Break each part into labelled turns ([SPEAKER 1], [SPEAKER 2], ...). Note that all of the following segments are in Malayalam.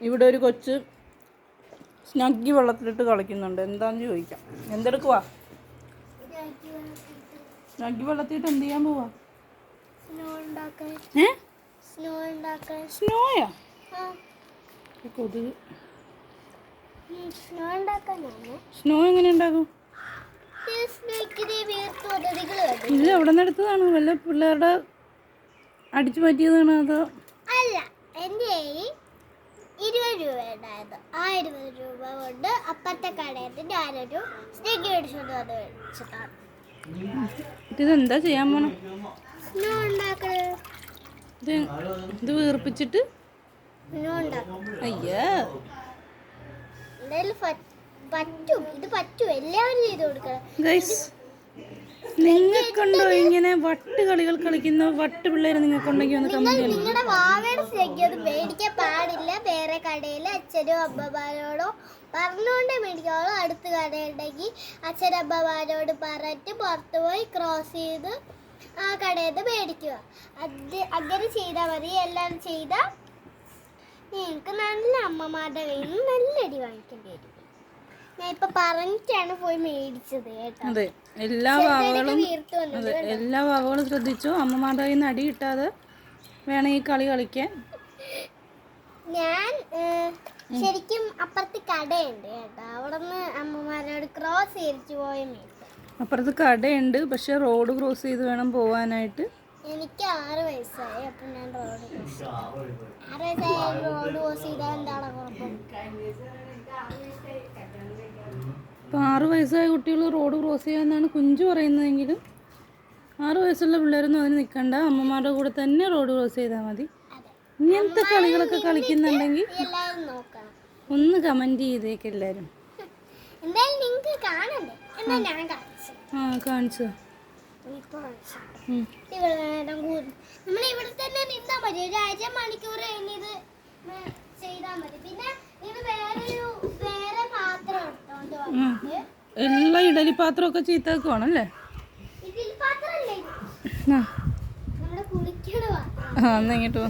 [SPEAKER 1] ഇവിടെ ഒരു കൊച്ച് സ്നഗ്ഗി വെള്ളത്തിലിട്ട് കളിക്കുന്നുണ്ട്. എന്താണെന്ന് ചോദിക്കാം. എന്തെടുക്കുവാ? സ്നഗ്ഗി വെള്ളത്തിലിട്ട് എന്ത് ചെയ്യാൻ പോവാ? ഏ? സ്നോയാ? കൊതുക്.
[SPEAKER 2] സ്നോ
[SPEAKER 1] എങ്ങനെ
[SPEAKER 2] വേണം
[SPEAKER 1] ഇത് എവിടെ നിന്ന് എടുത്തതാണ്? വല്ല പിള്ളേരുടെ അടിച്ചു പറ്റിയതാണ് അതോ?
[SPEAKER 2] അല്ല എന്റെ ഇരുപത് രൂപ ഉണ്ടായത് ആ ഇരുപത് രൂപ കൊണ്ട് അപ്പുറത്തെ കടയിൽ നിന്ന് ഞാനൊരു സ്നേക്ക് മേടിച്ചുകൊണ്ട് വന്ന് മേടിച്ചതാണ്
[SPEAKER 1] ഇതെന്താ ചെയ്യാൻ പോണം?
[SPEAKER 2] സ്നോ
[SPEAKER 1] ഇത് ഇത് വീർപ്പിച്ചിട്ട്?
[SPEAKER 2] സ്നോ ഉണ്ടാക്കണം
[SPEAKER 1] അയ്യോ.
[SPEAKER 2] എന്തായാലും പറ്റും. ഇത് പറ്റും. എല്ലാവരും ചെയ്ത് കൊടുക്കണം.
[SPEAKER 1] ഗൈസ്. നിങ്ങൾക്കുണ്ടോ ഇങ്ങനെ വട്ട് കളികൾ കളിക്കുന്ന വട്ട് പിള്ളേർ നിങ്ങൾക്കുണ്ടെങ്കിൽ ഒന്ന് കമന്റ്
[SPEAKER 2] നിങ്ങളുടെ വാവയുടെ സ്നേഹിക്കത് മേടിക്കാൻ പാടില്ല. വേറെ കടയിൽ അച്ഛനോ അമ്മമാരോടോ പറഞ്ഞുകൊണ്ട് മേടിക്കാവോ അടുത്ത കടയുണ്ടെങ്കിൽ അച്ഛനമ്മമാരോട് പറഞ്ഞിട്ട് പുറത്ത് പോയി ക്രോസ് ചെയ്ത് ആ കടയിൽ നിന്ന് മേടിക്കുക. അത് അങ്ങനെ ചെയ്താൽ മതി. എല്ലാം ചെയ്താൽ നിങ്ങൾക്ക് നല്ല അമ്മമാരുടെ കയ്യിൽ നിന്ന് നല്ല അടി വാങ്ങിക്കേണ്ടി വരും. ഞാൻ ഇപ്പൊ പറഞ്ഞിട്ടാണ് പോയി മേടിച്ചത് കേട്ടോ.
[SPEAKER 1] എല്ലാ വാവകളും അതെ എല്ലാ വാവകളും ശ്രദ്ധിച്ചു. അമ്മമാരുടെ കയ്യിൽ നിന്ന് അടി കിട്ടാതെ വേണം ഈ കളി കളിക്കാൻ.
[SPEAKER 2] ഞാൻ ശരിക്കും അപ്പുറത്ത് കടയുണ്ട് കേട്ടോ. അവിടെ നിന്ന് അമ്മമാരോട് ക്രോസ് ചെയ്തിട്ട് പോയ
[SPEAKER 1] അപ്പുറത്ത് കടയുണ്ട് പക്ഷെ റോഡ് ക്രോസ് ചെയ്ത് വേണം പോവാനായിട്ട്.
[SPEAKER 2] എനിക്ക് ആറ് വയസ്സായി അപ്പൊ ഞാൻ റോഡ് ആറ് വയസ്സായി റോഡ് ക്രോസ് ചെയ്താൽ എന്താണ് കുഴപ്പം?
[SPEAKER 1] ഇപ്പം ആറ് വയസ്സായ കുട്ടികൾ റോഡ് ക്രോസ് ചെയ്യാമെന്നാണ് കുഞ്ചു പറയുന്നതെങ്കിലും ആറ് വയസ്സുള്ള പിള്ളേരൊന്നും അതിന് നിൽക്കണ്ട. അമ്മമാരുടെ കൂടെ തന്നെ റോഡ് ക്രോസ് ചെയ്താൽ മതി. ഇങ്ങനത്തെ കളികളൊക്കെ കളിക്കുന്നുണ്ടെങ്കിൽ ഒന്ന് കമന്റ് ചെയ്തേക്ക് എല്ലാവരും. ആ കാണിച്ചു.
[SPEAKER 2] നമ്മൾ ഇവിടെ തന്നെ നിന്നാ മതി. ഒരു അര മണിക്കൂർ കഴിഞ്ഞത് ചെയ്താൽ മതി. പിന്നെ ഇത് വേറൊരു വേറെ പാത്രം എടുത്തോണ്ട് വന്നിട്ട്
[SPEAKER 1] എല്ലാ ഇഡലി പാത്രമൊക്കെ
[SPEAKER 2] ഇതിൽ പാത്രമല്ലേ? ഇത്?
[SPEAKER 1] ആ
[SPEAKER 2] കുളിക്കണ പാത്രം.
[SPEAKER 1] ആ എന്നാ ഇങ്ങോട്ട് പോ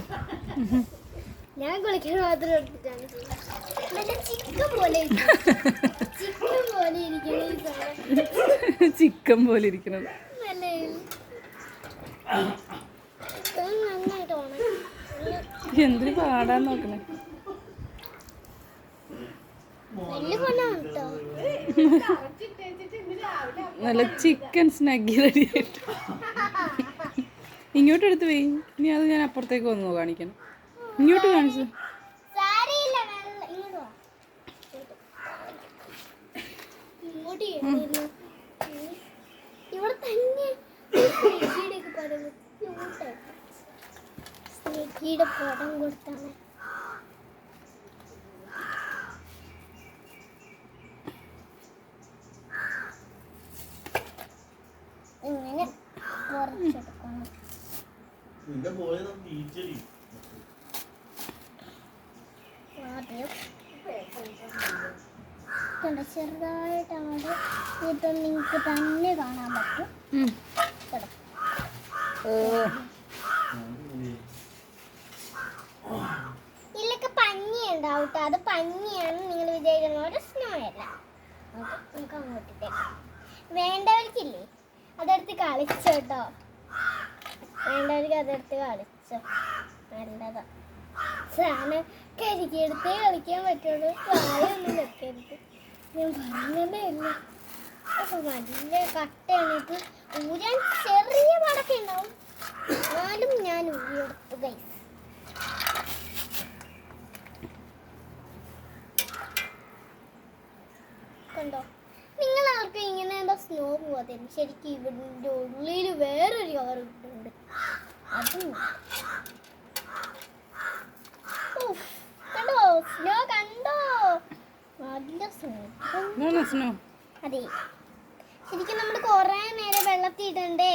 [SPEAKER 2] ഞാൻ കുളിക്കണ പാത്രം എടുത്തിട്ടാണ്. ചിക്കൻ പോലെ ചിക്കൻ പോലെ ഇരിക്കണ ഈ
[SPEAKER 1] ചിക്കൻ പോലെ ഇരിക്കുന്നത്
[SPEAKER 2] നല്ല ഇത് നന്നായിട്ട്
[SPEAKER 1] പാടാൻ നോക്കണേ?
[SPEAKER 2] വലിയ കൊണ്ടാണ് കേട്ടോ.
[SPEAKER 1] നല്ല ചിക്കൻ സ്നാഗി റെഡി ആയിട്ട്. ഇങ്ങോട്ട് എടുത്ത് പോയി ഇനി അത് ഞാൻ അപ്പുറത്തേക്ക് വന്നു കാണിക്കണം. ഇങ്ങോട്ട് കാണിച്ചു.
[SPEAKER 2] സ്നേഹിയുടെ പടം കൊടുത്താണ് ഇങ്ങനെ കുറച്ചെടുക്കണം
[SPEAKER 3] നിന്റെ പോയത്
[SPEAKER 2] കണ്ടോ ചെറുതായിട്ട് അങ്ങോട്ട് ഇപ്പം നിങ്ങൾക്ക് തന്നെ കാണാൻ പറ്റും. ഇതിലൊക്കെ പഞ്ഞി ഉണ്ടാവും കേട്ടോ അത് പഞ്ഞിയാണ് നിങ്ങൾ വിചാരിക്കുന്ന ഒരു സ്നോ അല്ല നമുക്ക് അങ്ങോട്ടിട്ടേക്കാം വേണ്ടവർക്കില്ലേ അതെടുത്ത് കളിച്ചോ കളിക്കാൻ പറ്റുള്ളൂ. ഞാൻ ചെറിയ പടക്കം ഉണ്ടാവും. എന്നാലും ഞാൻ ഊരിയെടുത്തു കണ്ടോ നിങ്ങൾ ആർക്കും ഇങ്ങനെ എന്താ സ്നോ പോവാതെ ശരിക്കും ഇവിടെ ഉള്ളിൽ വേറൊരു ഉണ്ട് അതും. ഉഫ്, കണ്ടോ? സ്നോ കണ്ടോ? നല്ല സ്നോ.
[SPEAKER 1] സ്നോ?
[SPEAKER 2] അതെ. ശരിക്കും നമ്മൾ കുറേ നേരം വെള്ളത്തിൽ ഇടണ്ടേ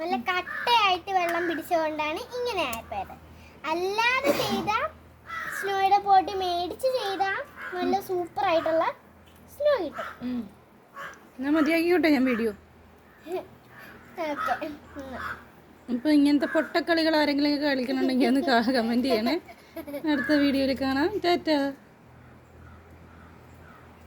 [SPEAKER 2] നല്ല കട്ടയായിട്ട് വെള്ളം പിടിച്ചുകൊണ്ടാണ് ഇങ്ങനെ ആയപ്പോയത്. അല്ലാതെ ചെയ്ത സ്നോയുടെ പോട്ടി മേടിച്ച് ചെയ്ത നല്ല സൂപ്പർ ആയിട്ടുള്ള സ്നോ കിട്ടും.
[SPEAKER 1] എന്നാ മതിയാക്കിക്കോട്ടെ ഞാൻ വീഡിയോ. ഇപ്പൊ ഇങ്ങനത്തെ പൊട്ടക്കളികൾ ആരെങ്കിലും കളിക്കണുണ്ടെങ്കിൽ ഒന്ന് കമന്റ് ചെയ്യണേ. അടുത്ത വീഡിയോയിൽ കാണാം. ടാറ്റ.